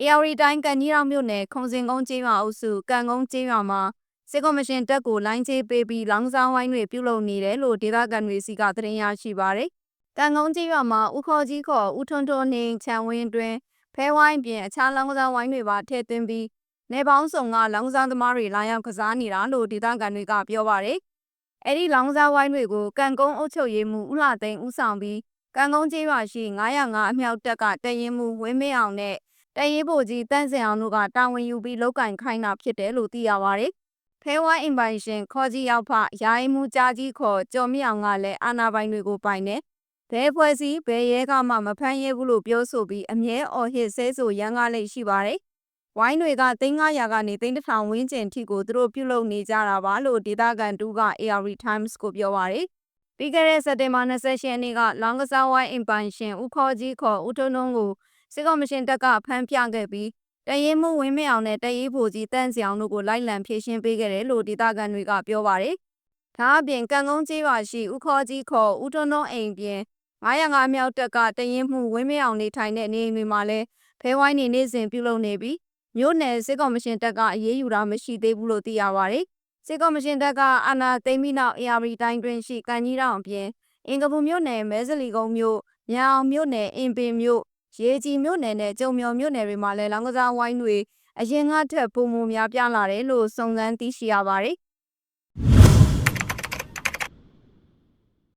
တရားရီတိုင်းကန်ကြီးတော်မြို့နယ်ခုံစင်ကုန်းကျေးရွာအုပ်စုကန်ကုန်းကျေးရွာမှာစစ်ကော်မရှင်တပ်ကိုလိုင်းချေးပေးပြီးလောင်းစားဝိုင်းတွေပြုလုပ်နေတယ်လို့ဒေသခံတွေစီကသတင်းရရှိပါရယ်။ကန်ကုန်းကျေးရွာမှာဥခေါ်ကြီးခေါ်ဦးထွန်းထွန်းနေချံဝင်းတွင်ဖဲဝိုင်းပြင်အခြားလောင်းစားဝိုင်းတွေပါထည့်သွင်းပြီးနေပေါင်းစုံကလောင်းစားသမားတွေလာရောက်ကစားနေတာလို့ဒေသခံတွေကပြောပါရယ်။အဲ့ဒီလောင်းစားဝိုင်းတွေကိုကန်ကုန်းအုပ်ချုပ်ရေးမှူးဦးလာသိန်းဦးဆောင်ပြီးကန်ကုန်းကျေးရွာရှိ905အမြောက်တပ်ကတရင်မှုဝင်းမင်းအောင်နဲ့ တရေးဖို့ကြီးတန်းစင်အောင်တို့ကတာဝန်ယူပြီးလောက်ကင်ခိုင်းတာဖြစ်တယ်လို့သိရပါတယ်။ဖဲဝိုင်းအင်ပိုင်ရှင်ခေါ်ကြီးရောက်ဖယာယီမှုကြားကြီးခေါ်ကျော်မြအောင်ကလည်းအာနာပိုင်တွေကိုပိုင်တယ်။ဘဲဖွဲ့စည်းဘဲရဲကမှမဖမ်းရဲဘူးလို့ပြောဆိုပြီးအမြဲအော်ဟစ်ဆဲဆိုရန်ကားလေးရှိပါတယ်။ဝိုင်းတွေကသိန်း900ကနေသိန်း1000ဝန်းကျင်ထိကိုသူတို့ပြုတ်လုံနေကြတာပါလို့ဒေသခံတူက AR Times ကိုပြောပါရယ်။ပြီးခဲ့တဲ့စက်တင်ဘာ28ရက်နေ့ကလောင်းကစားဝိုင်းအင်ပိုင်ရှင်ဦးခေါ်ကြီးခေါ်ဦးထွန်းထွန်းကို စစ်ကော်မရှင်တပ်ကဖမ်းပြခဲ့ပြီးတရင်မှုဝင်းမအောင်နဲ့တရေးဖို့ကြီးတန့်စီအောင်တို့ကိုလိုက်လံဖြည့်ရှင်းပေးခဲ့တယ်လို့ဒေသခံတွေကပြောပါတယ်။ဒါအပြင်ကံကုန်းကျေးရွာရှိဦးခေါ်ကြီးခေါ်ဦးထွန်းထွန်းအိမ်ပြင်905မြောက်တက်ကတရင်မှုဝင်းမအောင်နေထိုင်တဲ့နေအိမ်တွေမှာလည်းဖဲဝိုင်းနေနေစဉ်ပြုလုပ်နေပြီးမြို့နယ်စစ်ကော်မရှင်တပ်ကအရေးယူတာမရှိသေးဘူးလို့သိရပါတယ်။စစ်ကော်မရှင်တပ်ကအာဏာသိမ်းပြီးနောက် AR တိုင်းတွင်ရှိကန်ကြီးတောင်အပြင်အင်္ဂပူမြို့နယ်မဲစလီကုန်းမြို့မြောင်မြို့နယ်အင်ပင်မြို့ ရေကြီးမြို့နယ်နဲ့ကျုံမြော်မြို့နယ်တွေမှာလည်းလောင်းကစားဝိုင်းတွေအရင်ကထက်ပုံမများပြားလာတယ်လို့စုံစမ်းသိရှိရပါတယ်